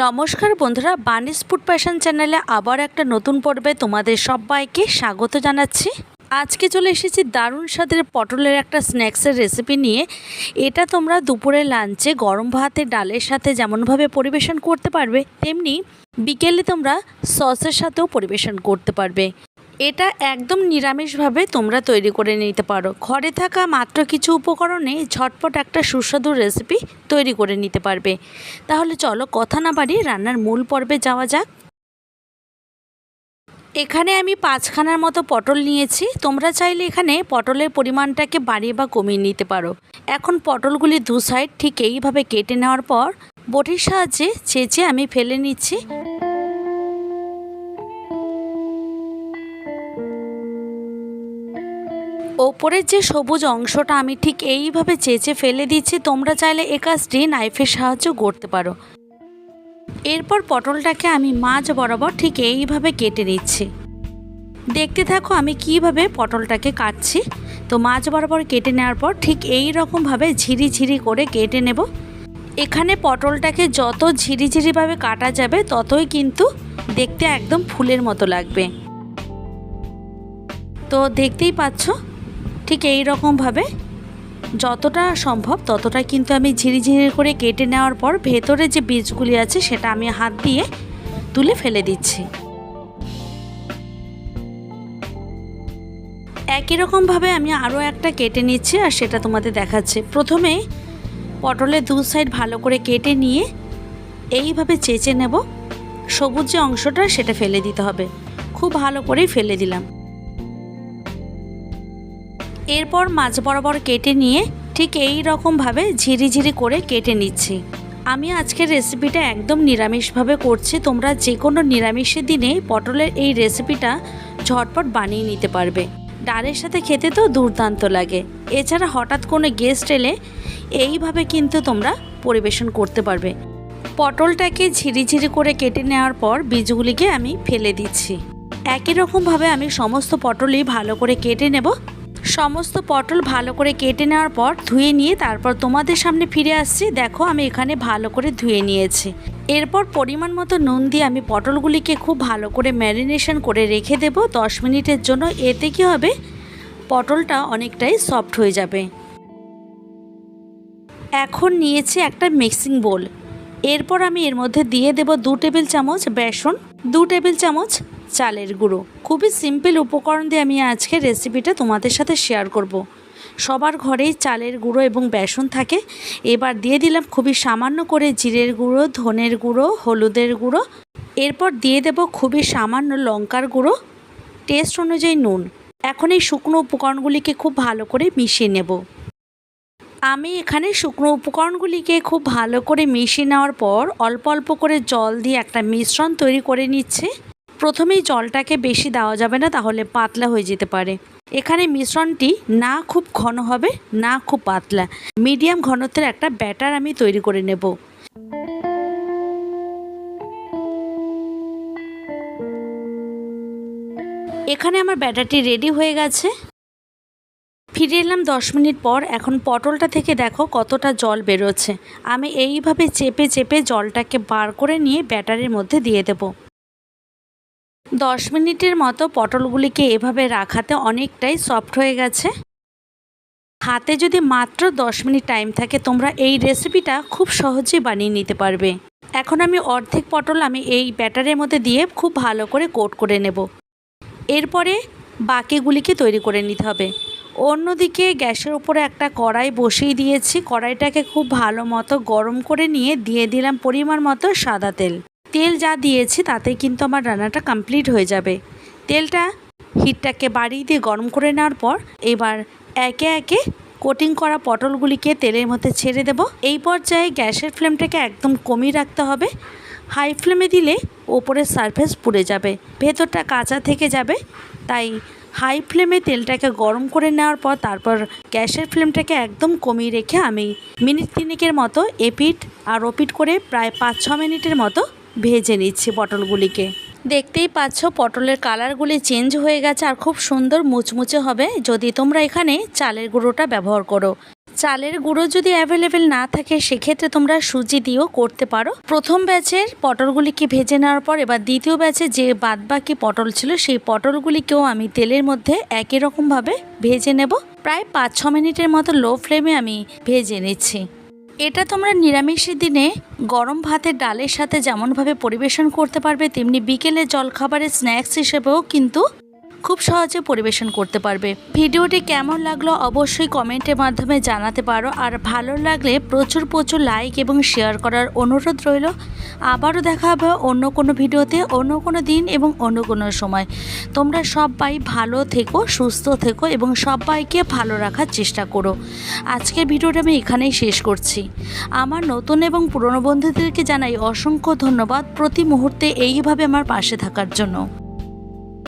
নমস্কার বন্ধুরা বানিস food passion চ্যানেলে আবার একটা নতুন পর্বে তোমাদের সবাইকে স্বাগত জানাচ্ছি। আজকে চলে এসেছি দারুণ স্বাদের পটলের একটা স্ন্যাক্সের রেসিপি নিয়ে। এটা তোমরা দুপুরে লাঞ্চে গরম ভাতে ডালের সাথে যেমনভাবে পরিবেশন করতে পারবে, তেমনি বিকেলে তোমরা সসের সাথেও পরিবেশন করতে পারবে। এটা একদম নিরামিষভাবে তোমরা তৈরি করে নিতে পারো। ঘরে থাকা মাত্র কিছু উপকরণে ঝটপট একটা সুস্বাদু রেসিপি তৈরি করে নিতে পারবে। তাহলে চলো কথা না বাড়িয়ে রান্নার মূল পর্বে যাওয়া যাক। এখানে আমি পাঁচখানার মতো পটল নিয়েছি। তোমরা চাইলে এখানে পটলের পরিমাণটাকে বাড়িয়ে বা কমিয়ে নিতে পারো। এখন পটলগুলি দু সাইড ঠিক এইভাবে কেটে নেওয়ার পর, বটির সাহায্যে চেঁচে আমি ফেলে নিচ্ছি। ওপরের যে সবুজ অংশটা আমি ঠিক এইভাবে চেঁচে ফেলে দিচ্ছি, তোমরা চাইলে এ কাজটি নাইফের সাহায্য করতে পারো। এরপর পটলটাকে আমি মাছ বরাবর ঠিক এইভাবে কেটে নিচ্ছি। দেখতে থাকো আমি কীভাবে পটলটাকে কাটছি। তো মাছ বরাবর কেটে নেওয়ার পর ঠিক এই রকমভাবে ঝিরি ঝিরি করে কেটে নেব। এখানে পটলটাকে যত ঝিরি ঝিরিভাবে কাটা যাবে, ততই কিন্তু দেখতে একদম ফুলের মতো লাগবে। তো দেখতেই পাচ্ছ ঠিক এই রকমভাবে যতটা সম্ভব ততটা কিন্তু আমি ঝিরিঝিরি করে কেটে নেওয়ার পর ভেতরে যে বীজগুলি আছে সেটা আমি হাত দিয়ে তুলে ফেলে দিচ্ছি। একই রকমভাবে আমি আরও একটা কেটে নিচ্ছি আর সেটা তোমাদের দেখাচ্ছে। প্রথমে পটলের দু সাইড ভালো করে কেটে নিয়ে এইভাবে চেঁচে নেব। সবুজ যে অংশটা সেটা ফেলে দিতে হবে। খুব ভালো করেই ফেলে দিলাম। এরপর মাছ বরাবর কেটে নিয়ে ঠিক এই রকমভাবে ঝিরিঝিরি করে কেটে নিচ্ছি। আমি আজকের রেসিপিটা একদম নিরামিষভাবে করছি। তোমরা যে কোনো নিরামিষের দিনে পটলের এই রেসিপিটা ঝটপট বানিয়ে নিতে পারবে। ডালের সাথে খেতে তো দুর্দান্ত লাগে। এছাড়া হঠাৎ কোনো গেস্ট এলে এইভাবে কিন্তু তোমরা পরিবেশন করতে পারবে। পটলটাকে ঝিরিঝিরি করে কেটে নেওয়ার পর বীজগুলিকে আমি ফেলে দিচ্ছি। একই রকমভাবে আমি সমস্ত পটলই ভালো করে কেটে নেব। সমস্ত পটল ভালো করে কেটে নেওয়ার পর ধুয়ে নিয়ে তারপর তোমাদের সামনে ফিরে আসছি। দেখো, আমি এখানে ভালো করে ধুয়ে নিয়েছি। এরপর পরিমাণ মতো নুন দিয়ে আমি পটলগুলিকে খুব ভালো করে ম্যারিনেশন করে রেখে দেব। দশ মিনিটের জন্য। এতে কি হবে? পটলটা অনেকটাই সফট হয়ে যাবে। এখন নিয়েছি একটা মিক্সিং বোল। এরপর আমি এর মধ্যে দিয়ে দেব দু টেবিল চামচ বেসন, দু টেবিল চামচ চালের গুঁড়ো। খুবই সিম্পল উপকরণ দিয়ে আমি আজকে রেসিপিটা তোমাদের সাথে শেয়ার করব। সবার ঘরেই চালের গুঁড়ো এবং বেসন থাকে। এবার দিয়ে দিলাম খুবই সামান্য করে জিরের গুঁড়ো, ধনের গুঁড়ো, হলুদের গুঁড়ো। এরপর দিয়ে দেব খুবই সামান্য লঙ্কার গুঁড়ো। টেস্ট অনুযায়ী নুন। এখন এই শুকনো উপকরণগুলিকে খুব ভালো করে মিশিয়ে নেব। আমি এখানে শুকনো উপকরণগুলিকে খুব ভালো করে মিশিয়ে নেওয়ার পর অল্প অল্প করে জল দিয়ে একটা মিশ্রণ তৈরি করে নিচ্ছে। প্রথমেই জলটাকে বেশি দেওয়া যাবে না, তাহলে পাতলা হয়ে যেতে পারে। এখানে মিশ্রণটি না খুব ঘন হবে, না খুব পাতলা। মিডিয়াম ঘনত্বের একটা ব্যাটার আমি তৈরি করে নেব। এখানে আমার ব্যাটারটি রেডি হয়ে গেছে। ফিরে এলাম দশ মিনিট পর। এখন পটলটা থেকে দেখো কতটা জল বেরোচ্ছে। আমি এইভাবে চেপে চেপে জলটাকে বার করে নিয়ে ব্যাটারের মধ্যে দিয়ে দেব। দশ মিনিটের মতো পটলগুলিকে এভাবে রাখাতে অনেকটাই সফট হয়ে গেছে। হাতে যদি মাত্র দশ মিনিট টাইম থাকে, তোমরা এই রেসিপিটা খুব সহজেই বানিয়ে নিতে পারবে। এখন আমি অর্ধেক পটল আমি এই ব্যাটারের মধ্যে দিয়ে খুব ভালো করে কোট করে নেব। এরপরে বাকিগুলিকে তৈরি করে নিতে হবে। অন্যদিকে গ্যাসের উপরে একটা কড়াই বসিয়ে দিয়েছি। কড়াইটাকে খুব ভালো মতো গরম করে নিয়ে দিয়ে দিলাম পরিমাণ মতো সাদা তেল। তেল যা দিয়েছি তাতে কিন্তু আমার রান্নাটা কমপ্লিট হয়ে যাবে। তেলটা হিটটাকে বাড়িয়ে দিয়ে গরম করে নেওয়ার পর এবার একে একে কোটিং করা পটলগুলিকে তেলের মধ্যে ছেড়ে দেব। এই পর্যায়ে গ্যাসের ফ্লেমটাকে একদম কমিয়ে রাখতে হবে। হাই ফ্লেমে দিলে ওপরের সারফেস পুড়ে যাবে, ভেতরটা কাঁচা থেকে যাবে। তাই হাই ফ্লেমে তেলটাকে গরম করে নেওয়ার পর তারপর গ্যাসের ফ্লেমটাকে একদম কমিয়ে রেখে আমি মিনিট তিনেকের মতো এপিট আর ওপিট করে প্রায় পাঁচ ছ মিনিটের মতো ভেজে নিচ্ছি পটলগুলিকে। দেখতেই পাচ্ছ, পটলের কালারগুলি চেঞ্জ হয়ে গেছে আর খুব সুন্দর মুচমুচে হবে। যদি তোমরা এখানে চালের গুঁড়োটা ব্যবহার করো। চালের গুঁড়ো যদি অ্যাভেলেবেল না থাকে, সেক্ষেত্রে তোমরা সুজি দিয়েও করতে পারো। প্রথম ব্যাচের পটলগুলিকে ভেজে নেওয়ার পর, এবার দ্বিতীয় ব্যাচে যে বাদবাকি পটল ছিল, সেই পটলগুলিকেও আমি তেলের মধ্যে একই রকমভাবে ভেজে নেব। প্রায় পাঁচ ছ মিনিটের মতো লো ফ্লেমে আমি ভেজে নিচ্ছি। এটা তোমরা নিরামিষের দিনে গরম ভাতের ডালের সাথে যেমনভাবে পরিবেশন করতে পারবে, তেমনি বিকেলে জলখাবারের স্ন্যাক্স হিসেবেও কিন্তু খুব সহজে পরিবেশন করতে পারবে। ভিডিওটি কেমন লাগল অবশ্যই কমেন্টের মাধ্যমে জানাতে পারো। আর ভালো লাগলে প্রচুর প্রচুর লাইক এবং শেয়ার করার অনুরোধ রইল। আবারও দেখা হবে অন্য কোনো ভিডিওতে, অন্য কোনো দিন এবং অন্য কোনো সময়। তোমরা সবাই ভালো থেকো, সুস্থ থেকো এবং সবাইকে ভালো রাখার চেষ্টা করো। আজকের ভিডিওটা আমি এখানেই শেষ করছি। আমার নতুন এবং পুরনো বন্ধুদেরকে জানাই অসংখ্য ধন্যবাদ প্রতি মুহূর্তে এইভাবে আমার পাশে থাকার জন্য।